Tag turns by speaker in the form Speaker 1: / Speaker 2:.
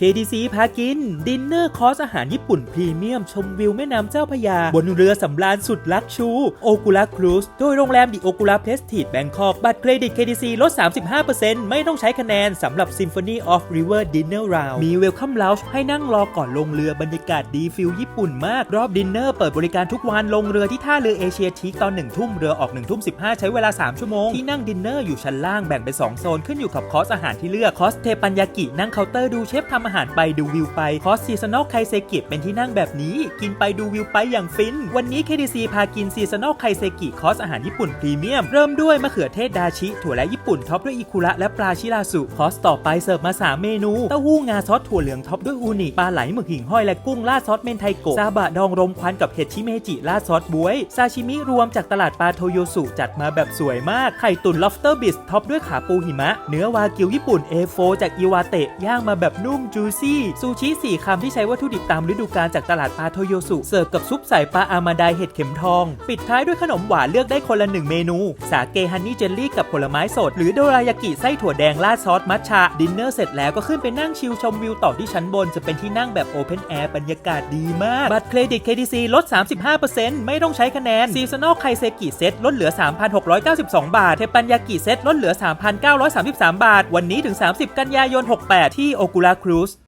Speaker 1: KDC พากิน ดินเนอร์คอร์สอาหารญี่ปุ่นพรีเมียม ชมวิวแม่น้ำเจ้าพยา บนเรือสำราญสุดลักชู โอกุระครูซโดยโรงแรมดิโอกุระเพสทีดแบงคอกบัตรเครดิต KDC ลด 35%ไม่ต้องใช้คะแนนสำหรับ Symphony of River Dinner Round มี Welcome Lounge ให้นั่งรอก่อนลงเรือบรรยากาศดีฟิลญี่ปุ่นมาก รอบดินเนอร์เปิดบริการทุกวันลงเรือที่ท่าเรือเอเชียทีกตอน1ทุ่มเรือออก1ทุ่ม15 ใช้เวลา 3 ชั่วโมงที่นั่งดินเนอร์อยู่ชั้นล่างแบ่งเป็น2โซนขึ้นอยู่กับคอร์สอาหารที่เลือกคอสเทปัญญากินั่งเคาน์เตอร์ดูเชฟทำอาหารไปดูวิวไปคอร์สซีซันอลไคเซกิเป็นที่นั่งแบบนี้ กินไปดูวิวไปอย่างฟิน วันนี้ KDC พากินซีซันอลไคเซกิคอสอาหารญี่ปุ่นพรีเมียม เริ่มด้วยมะเขือเทศดาชิ ถั่วและญี่ปุ่นท็อปด้วยอิคุระและปลาชิราสุคอสต่อไปเสิร์ฟมา 3 เมนู เต้าหู้งาซอสถั่วเหลืองท็อปด้วยอูนิปลาไหลหมึกหิ่งห้อยและกุ้งราดซอสเมนไทโกะซาบะดองรมควันกับเห็ดชิเมจิราดซอสบวยซาชิมิรวมจากตลาดปลาโทโยสุจัดมาแบบสวยมากไข่ตุ๋นลอบสเตอร์บิสท็อปด้วยขาปูหิมะเนื้อวากิวญี่ปุ่น A4 จากอิวาเตะย่างมาแบบนุ่มจูซี่ซูชิสี่คำที่ใช้วัตถุดิบตามฤดูกาลจากตลาดปลาโทโยสุ เสิร์ฟกับซุปใส่ปลาอามาไดเห็ดเข็มทอง ปิดท้ายด้วยขนมหวานเลือกได้คนละหนึ่งเมนู สาเกฮันนี่เจลลี่กับผลไม้สด หรือโดรายากิไส้ถั่วแดงราดซอสมัทฉะดินเนอร์เสร็จแล้วก็ขึ้นไปนั่งชิลชมวิวต่อที่ชั้นบนจะเป็นที่นั่งแบบโอเพนแอร์บรรยากาศดีมาก บัตรเครดิต KTC ลด 35%ไม่ต้องใช้คะแนนซีซันอลไคเซกิเซตลดเหลือ 3,692 บาท เทปัญญากิเซตลดเหลือ 3,933 บาท วันนี้ถึง 30 กันยายน 68 ที่โอกุระครู